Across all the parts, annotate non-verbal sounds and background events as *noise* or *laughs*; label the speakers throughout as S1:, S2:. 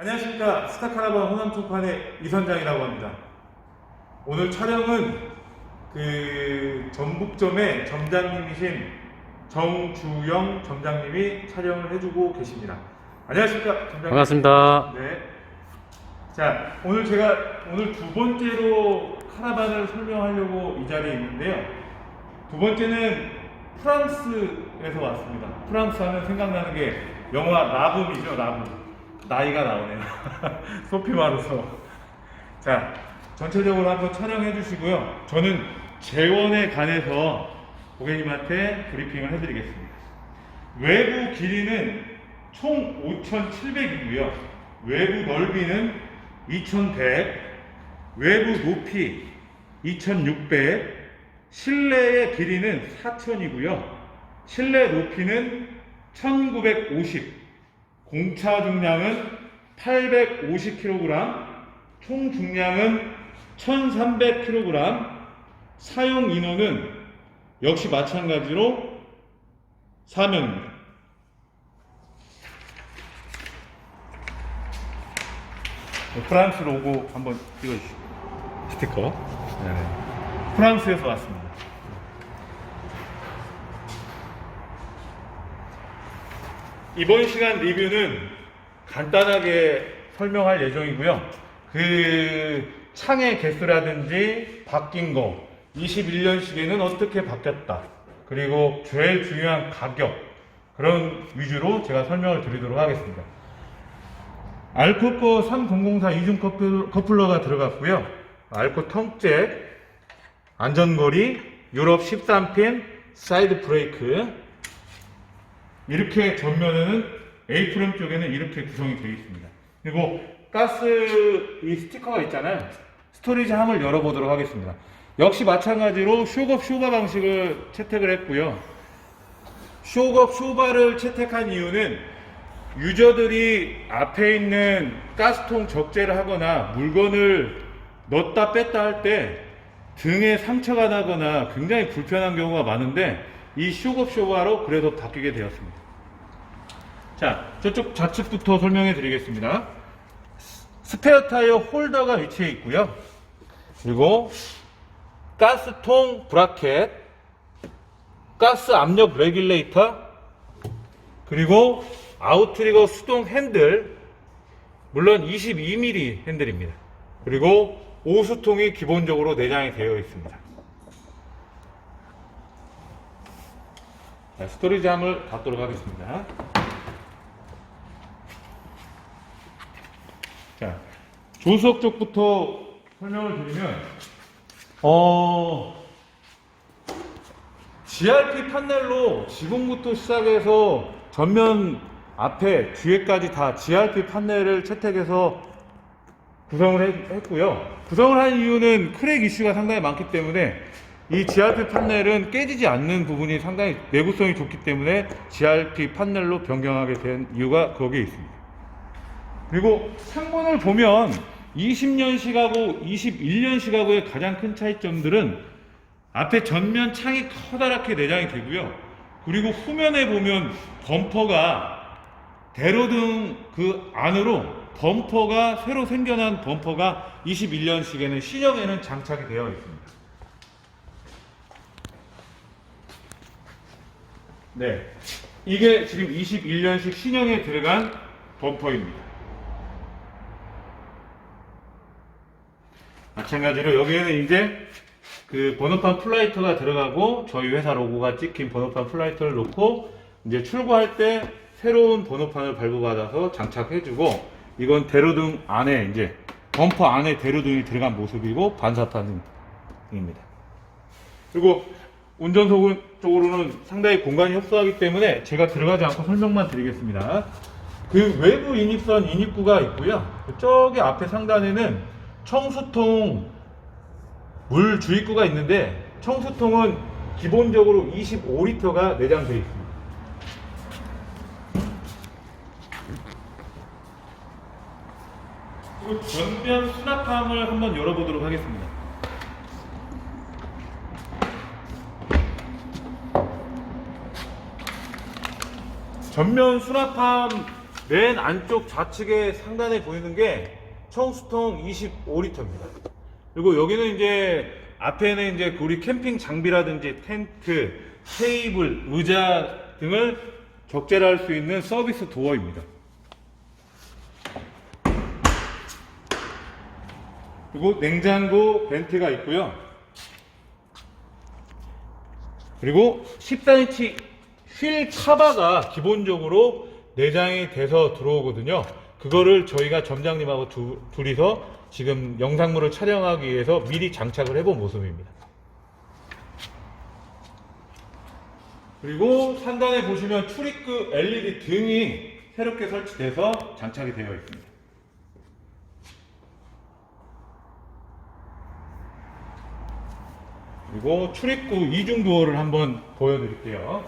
S1: 안녕하십니까 스타카라반 호남 총판의 이선장이라고 합니다. 오늘 촬영은 그 전북점의 점장님이신 정주영 점장님이 촬영을 해주고 계십니다. 안녕하십니까 점장님.
S2: 반갑습니다.
S1: 네. 자 오늘 제가 오늘 두 번째로 카라반을 설명하려고 이 자리에 있는데요. 두 번째는 프랑스에서 왔습니다. 프랑스 하면 생각나는 게 영화 라붐이죠, 라붐. 나이가 나오네요. *laughs* 소피 마르소. 자, 전체적으로 한번 촬영해 주시고요. 저는 재원에 관해서 고객님한테 브리핑을 해드리겠습니다. 외부 길이는 총 5,700이고요. 외부 넓이는 2,100, 외부 높이 2,600, 실내의 길이는 4,000이고요. 실내 높이는 1,950, 공차 중량은 850kg, 총 중량은 1,300kg, 사용 인원은 역시 마찬가지로 4명입니다. 프랑스 로고 한번 찍어주시고 스티커 네. 프랑스에서 왔습니다. 이번 시간 리뷰는 간단하게 설명할 예정이고요. 그 창의 개수라든지 바뀐 거, 21년 시계는 어떻게 바뀌었다. 그리고 제일 중요한 가격 그런 위주로 제가 설명을 드리도록 하겠습니다. 알코코 3004 이중 커플, 커플러가 들어갔고요. 알코 텅잭, 안전거리, 유럽 13핀, 사이드 브레이크. 이렇게 전면에는 A프레임 쪽에는 이렇게 구성이 되어 있습니다. 그리고 가스 이 스티커가 있잖아요. 스토리지 함을 열어보도록 하겠습니다. 역시 마찬가지로 쇼겁 쇼바 방식을 채택을 했고요. 쇼겁 쇼바를 채택한 이유는 유저들이 앞에 있는 가스통 적재를 하거나 물건을 넣었다 뺐다 할 때 등에 상처가 나거나 굉장히 불편한 경우가 많은데 이 쇼겁 쇼바로 그래도 바뀌게 되었습니다. 자, 저쪽 좌측부터 설명해 드리겠습니다. 스페어 타이어 홀더가 위치해 있고요. 그리고 가스통 브라켓, 가스 압력 레귤레이터, 그리고 아웃트리거 수동 핸들, 물론 22mm 핸들입니다. 그리고 오수통이 기본적으로 내장이 되어 있습니다. 자, 스토리지 함을 닫도록 하겠습니다. 조수석 쪽부터 설명을 드리면, 어, GRP 판넬로 지붕부터 시작해서 전면 앞에 뒤에까지 다 GRP 판넬을 채택해서 구성을 했- 했고요. 구성을 한 이유는 크랙 이슈가 상당히 많기 때문에 이 GRP 판넬은 깨지지 않는 부분이 상당히 내구성이 좋기 때문에 GRP 판넬로 변경하게 된 이유가 거기에 있습니다. 그리고 창문을 보면 20년식하고 21년식하고의 가장 큰 차이점들은 앞에 전면 창이 커다랗게 내장이 되고요. 그리고 후면에 보면 범퍼가 대로등 그 안으로 범퍼가 새로 생겨난 범퍼가 21년식에는 신형에는 장착이 되어 있습니다. 네. 이게 지금 21년식 신형에 들어간 범퍼입니다. 마찬가지로 여기에는 이제 그 번호판 플라이터가 들어가고 저희 회사 로고가 찍힌 번호판 플라이터를 놓고 이제 출고할 때 새로운 번호판을 발부받아서 장착해주고 이건 대로등 안에 이제 범퍼 안에 대로등이 들어간 모습이고 반사판입니다. 그리고 운전석 쪽으로는 상당히 공간이 협소하기 때문에 제가 들어가지 않고 설명만 드리겠습니다. 그 외부 인입선 인입구가 있고요. 저기 앞에 상단에는 청수통 물 주입구가 있는데 청수통은 기본적으로 25리터가 내장되어 있습니다. 그리고 전면 수납함을 한번 열어보도록 하겠습니다. 전면 수납함 맨 안쪽 좌측에 상단에 보이는 게 청수통 25리터입니다. 그리고 여기는 이제 앞에는 이제 우리 캠핑 장비라든지 텐트, 테이블, 의자 등을 적재할 수 있는 서비스 도어입니다. 그리고 냉장고 벤트가 있고요. 그리고 14인치 휠 카바가 기본적으로 내장이 돼서 들어오거든요. 그거를 저희가 점장님하고 두, 둘이서 지금 영상물을 촬영하기 위해서 미리 장착을 해본 모습입니다. 그리고 상단에 보시면 출입구 LED 등이 새롭게 설치돼서 장착이 되어 있습니다. 그리고 출입구 이중 도어를 한번 보여드릴게요.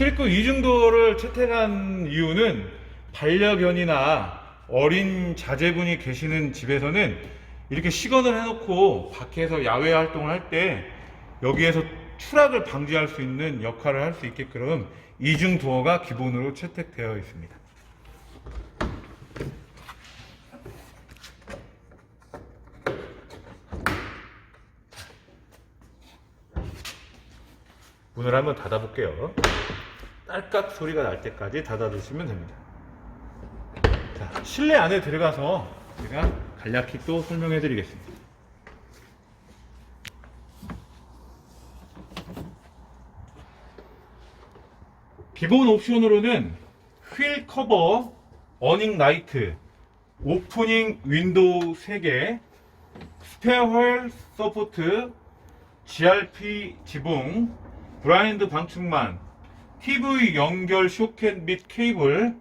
S1: 출입구 이중 도어를 채택한 이유는 반려견이나 어린 자제분이 계시는 집에서는 이렇게 시건을 해놓고 밖에서 야외 활동을 할 때 여기에서 추락을 방지할 수 있는 역할을 할 수 있게끔 이중 도어가 기본으로 채택되어 있습니다. 문을 한번 닫아볼게요. 딸깍 소리가 날 때까지 닫아두시면 됩니다. 자, 실내 안에 들어가서 제가 간략히 또 설명해 드리겠습니다. 기본 옵션으로는 휠 커버, 어닝 라이트, 오프닝 윈도우 3개, 스페어 휠 서포트, GRP 지붕, 브라인드 방충망, TV 연결 쇼켓 및 케이블,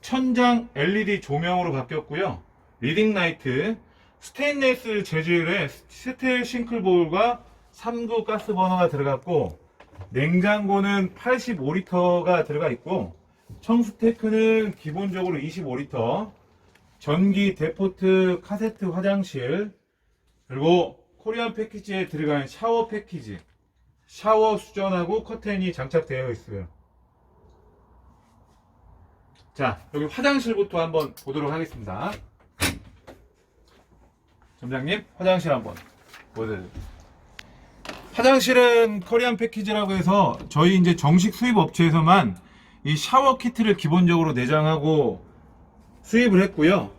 S1: 천장 LED 조명으로 바뀌었고요. 리딩 라이트, 스테인레스 재질의 스틸 싱클볼과 3구 가스 버너가 들어갔고 냉장고는 85리터가 들어가 있고 청수테크는 기본적으로 25리터 전기 데포트 카세트 화장실 그리고 코리안 패키지에 들어간 샤워 패키지 샤워 수전하고 커튼이 장착되어 있어요 자 여기 화장실부터 한번 보도록 하겠습니다 점장님 화장실 한번 보여드릴게요 화장실은 코리안 패키지라고 해서 저희 이제 정식 수입 업체에서만 이 샤워 키트를 기본적으로 내장하고 수입을 했고요.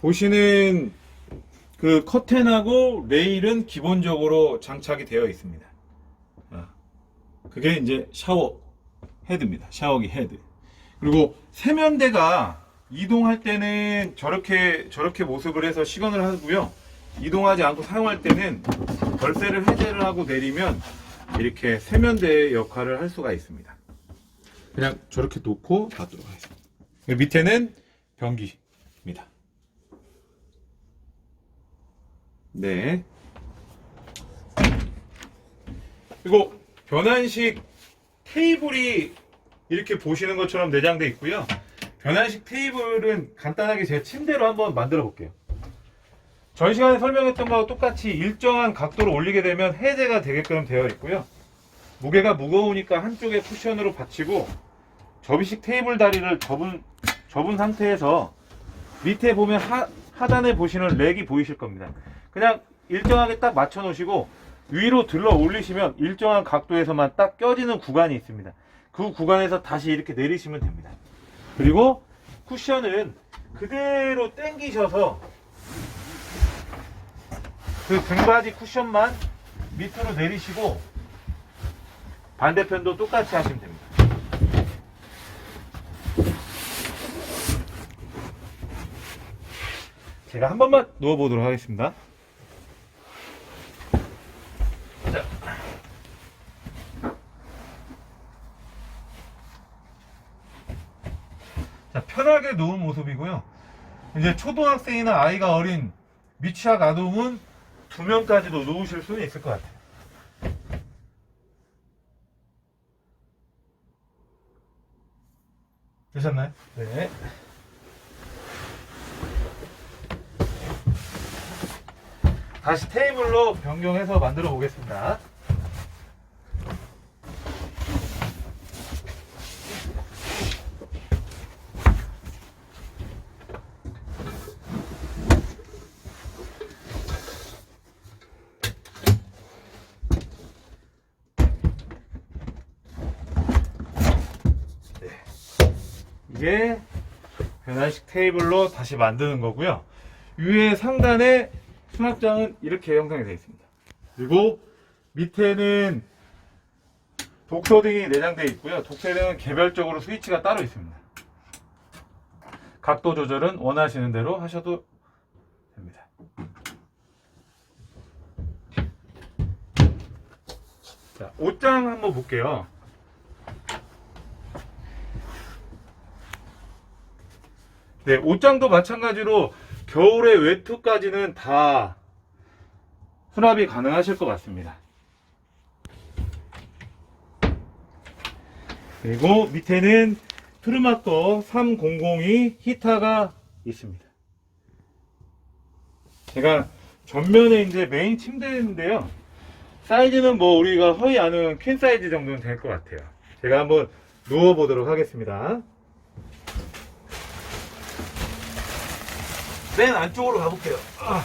S1: 보시는 그 커튼하고 레일은 기본적으로 장착이 되어 있습니다. 아, 그게 이제 샤워 헤드입니다. 샤워기 헤드. 그리고 세면대가 이동할 때는 저렇게 저렇게 모습을 해서 시건을 하고요. 이동하지 않고 사용할 때는 열쇠를 해제를 하고 내리면 이렇게 세면대 역할을 할 수가 있습니다. 그냥 저렇게 놓고 닫도록 하겠습니다. 밑에는 변기입니다. 네. 그리고 변환식 테이블이 이렇게 보시는 것처럼 내장되어 있고요. 변환식 테이블은 간단하게 제 침대로 한번 만들어 볼게요. 전 시간에 설명했던 거와 똑같이 일정한 각도로 올리게 되면 해제가 되게끔 되어 있고요. 무게가 무거우니까 한쪽에 쿠션으로 받치고 접이식 테이블 다리를 접은, 접은 상태에서 밑에 보면 하, 하단에 보시는 렉이 보이실 겁니다. 그냥 일정하게 딱 맞춰 놓으시고 위로 들러 올리시면 일정한 각도에서만 딱 껴지는 구간이 있습니다. 그 구간에서 다시 이렇게 내리시면 됩니다. 그리고 쿠션은 그대로 당기셔서 그 등받이 쿠션만 밑으로 내리시고 반대편도 똑같이 하시면 됩니다. 제가 한 번만 누워보도록 하겠습니다. 자, 편하게 누운 모습이고요. 이제 초등학생이나 아이가 어린 미취학 아동은 두 명까지도 누우실 수는 있을 것 같아요. 되셨나요? 네. 다시 테이블로 변경해서 만들어 보겠습니다. 이게 변환식 테이블로 다시 만드는 거고요. 위에 상단에 수납장은 이렇게 형성이 되어 있습니다. 그리고 밑에는 독서등이 내장되어 있고요. 독서등은 개별적으로 스위치가 따로 있습니다. 각도 조절은 원하시는 대로 하셔도 됩니다. 자, 옷장 한번 볼게요. 네, 옷장도 마찬가지로 겨울에 외투까지는 다 수납이 가능하실 것 같습니다. 그리고 밑에는 트루마커 3002 히타가 있습니다. 제가 전면에 이제 메인 침대인데요. 사이즈는 뭐 우리가 허위 아는 퀸 사이즈 정도는 될 것 같아요. 제가 한번 누워보도록 하겠습니다. 맨 안쪽으로 가볼게요. 아.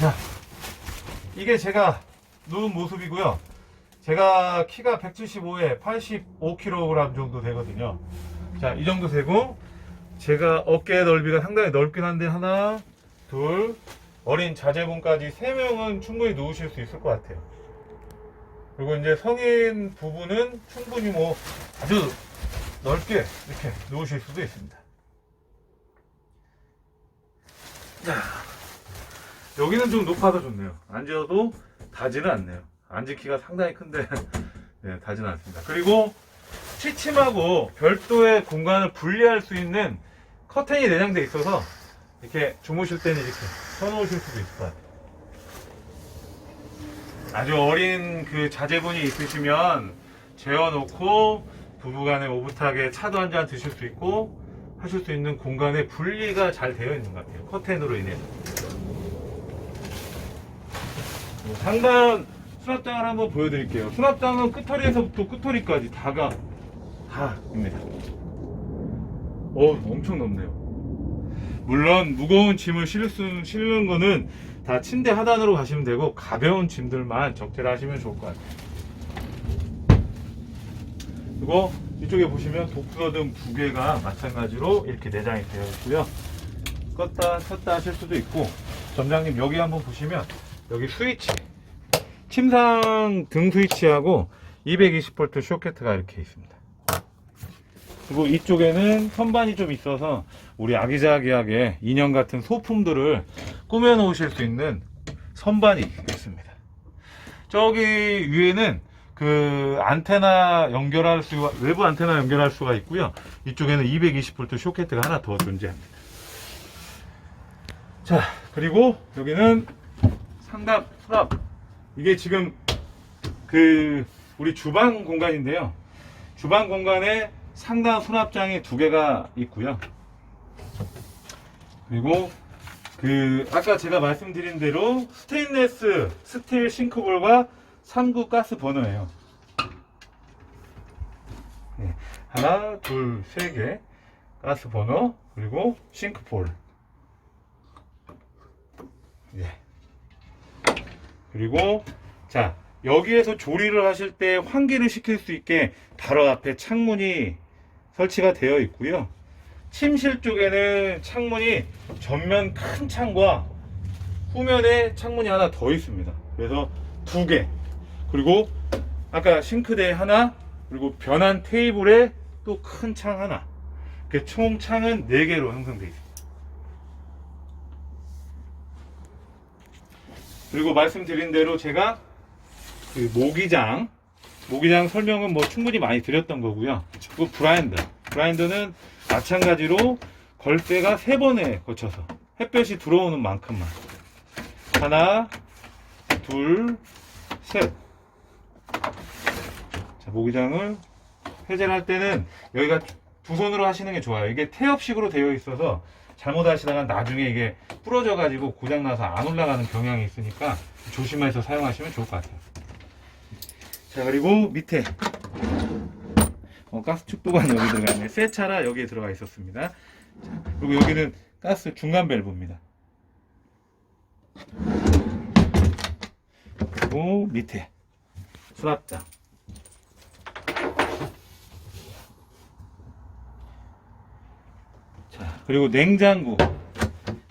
S1: 자, 이게 제가 누운 모습이고요. 제가 키가 175에 85kg 정도 되거든요. 자, 이 정도 되고, 제가 어깨 넓이가 상당히 넓긴 한데, 하나, 둘, 어린 자제분까지 세 명은 충분히 누우실 수 있을 것 같아요. 그리고 이제 성인 부부는 충분히 뭐 아주 넓게 이렇게 누우실 수도 있습니다. 자, 여기는 좀 높아서 좋네요. 앉아도 닿지는 않네요. 앉은 키가 상당히 큰데 *laughs* 네, 닿지는 않습니다. 그리고 취침하고 별도의 공간을 분리할 수 있는 커튼이 내장돼 있어서 이렇게 주무실 때는 이렇게 펴놓으실 수도 있을 것 같아요. 아주 어린 그 자제분이 있으시면 재워놓고 부부간에 오붓하게 차도 한 잔 드실 수 있고 하실 수 있는 공간에 분리가 잘 되어 있는 것 같아요. 커튼으로 인해서. 뭐 상단 수납장을 한번 보여드릴게요. 수납장은 끝털이에서부터 끝털이까지 다가 다입니다. 어, 엄청 넓네요. 물론 무거운 짐을 실을 수, 실는 거는 다 침대 하단으로 가시면 되고 가벼운 짐들만 적재를 하시면 좋을 것 같아요. 그리고 이쪽에 보시면 독서등 두 개가 마찬가지로 이렇게 내장이 되어 있고요. 껐다 켰다 하실 수도 있고 점장님 여기 한번 보시면 여기 스위치 침상 등 스위치하고 220V 쇼케트가 이렇게 있습니다. 그리고 이쪽에는 선반이 좀 있어서 우리 아기자기하게 인형 같은 소품들을 꾸며 놓으실 수 있는 선반이 있습니다. 저기 위에는 그 안테나 연결할 수 외부 안테나 연결할 수가 있고요. 이쪽에는 220V 쇼케트가 하나 더 존재합니다. 자, 그리고 여기는 상담 수납. 이게 지금 그 우리 주방 공간인데요. 주방 공간에 상단 수납장이 두 개가 있고요. 그리고 그 아까 제가 말씀드린 대로 스테인레스 스틸 싱크볼과 3구 가스 버너예요. 네, 하나, 둘, 세 개 가스 버너 그리고 싱크볼. 예. 그리고 자 여기에서 조리를 하실 때 환기를 시킬 수 있게 바로 앞에 창문이 설치가 되어 있고요. 침실 쪽에는 창문이 전면 큰 창과 후면에 창문이 하나 더 있습니다. 그래서 두 개. 그리고 아까 싱크대 하나, 그리고 변환 테이블에 또 큰 창 하나. 이렇게 총 창은 네 개로 형성되어 있습니다. 그리고 말씀드린 대로 제가 그 모기장, 모기장 설명은 뭐 충분히 많이 드렸던 거고요. 그리고 브라인더. 브라인더는 마찬가지로 걸대가 세 번에 거쳐서 햇볕이 들어오는 만큼만. 하나, 둘, 셋. 자, 모기장을 해제를 할 때는 여기가 두 손으로 하시는 게 좋아요. 이게 태엽식으로 되어 있어서 잘못 하시다가 나중에 이게 부러져 가지고 고장 나서 안 올라가는 경향이 있으니까 조심해서 사용하시면 좋을 것 같아요. 자 그리고 밑에 어, 가스 축도관 여기 들어가 있네. 세차라 여기에 들어가 있었습니다. 자, 그리고 여기는 가스 중간 밸브입니다. 그리고 밑에 수납장. 자, 그리고 냉장고.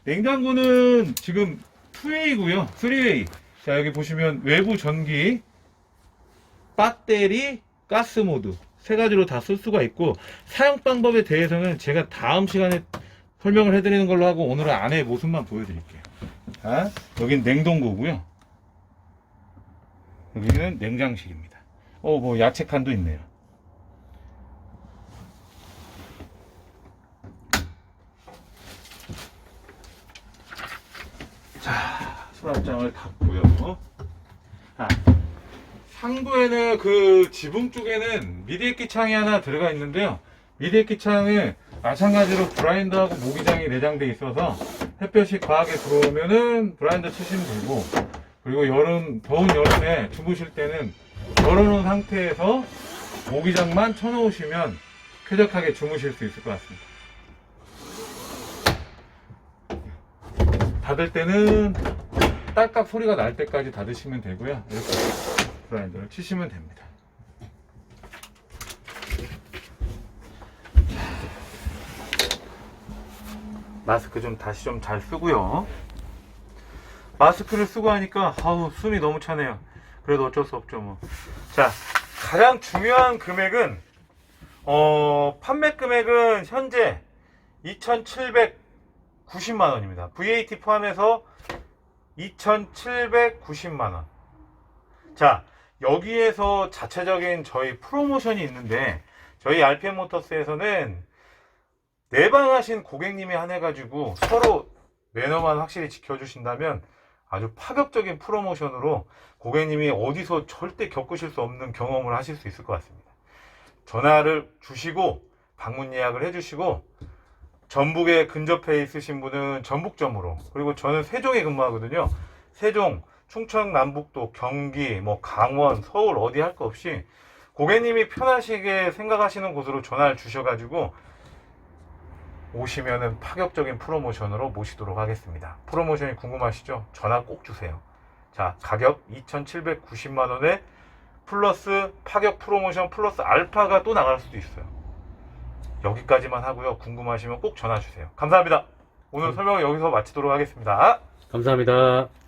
S1: 냉장고는 지금 2웨이고요. 3웨이. 자, 여기 보시면 외부 전기, 배터리, 가스 모드 세 가지로 다 쓸 수가 있고 사용 방법에 대해서는 제가 다음 시간에 설명을 해드리는 걸로 하고 오늘은 안의 모습만 보여드릴게요. 자, 여긴 냉동고고요. 여기는 냉장실입니다. 어, 뭐 야채 칸도 있네요. 자, 수납장을 닫고요. 아, 상부에는 그 지붕 쪽에는 미디에키 창이 하나 들어가 있는데요. 미디에키 창은 마찬가지로 브라인드하고 모기장이 내장돼 있어서 햇볕이 과하게 들어오면은 브라인드 치시면 되고 그리고 여름 더운 여름에 주무실 때는 열어놓은 상태에서 모기장만 쳐놓으시면 쾌적하게 주무실 수 있을 것 같습니다. 닫을 때는 딸깍 소리가 날 때까지 닫으시면 되고요. 이렇게 브라인드를 치시면 됩니다. 마스크 좀 다시 좀 잘 쓰고요. 마스크를 쓰고 하니까 아우 숨이 너무 차네요. 그래도 어쩔 수 없죠 뭐. 자 가장 중요한 금액은 어 판매 금액은 현재 2,790만 원입니다. VAT 포함해서 2,790만 원. 자 여기에서 자체적인 저희 프로모션이 있는데 저희 RPM 모터스에서는 내방하신 고객님이 한해 가지고 서로 매너만 확실히 지켜주신다면 아주 파격적인 프로모션으로 고객님이 어디서 절대 겪으실 수 없는 경험을 하실 수 있을 것 같습니다. 전화를 주시고 방문 예약을 해주시고 전북에 근접해 있으신 분은 전북점으로 그리고 저는 세종에 근무하거든요. 세종, 충청 남북도, 경기, 뭐 강원, 서울 어디 할 거 없이 고객님이 편하시게 생각하시는 곳으로 전화를 주셔가지고 오시면은 파격적인 프로모션으로 모시도록 하겠습니다. 프로모션이 궁금하시죠? 전화 꼭 주세요. 자, 가격 2,790만 원에 플러스 파격 프로모션 플러스 알파가 또 나갈 수도 있어요. 여기까지만 하고요. 궁금하시면 꼭 전화 주세요. 감사합니다. 오늘 설명을 여기서 마치도록 하겠습니다.
S2: 감사합니다.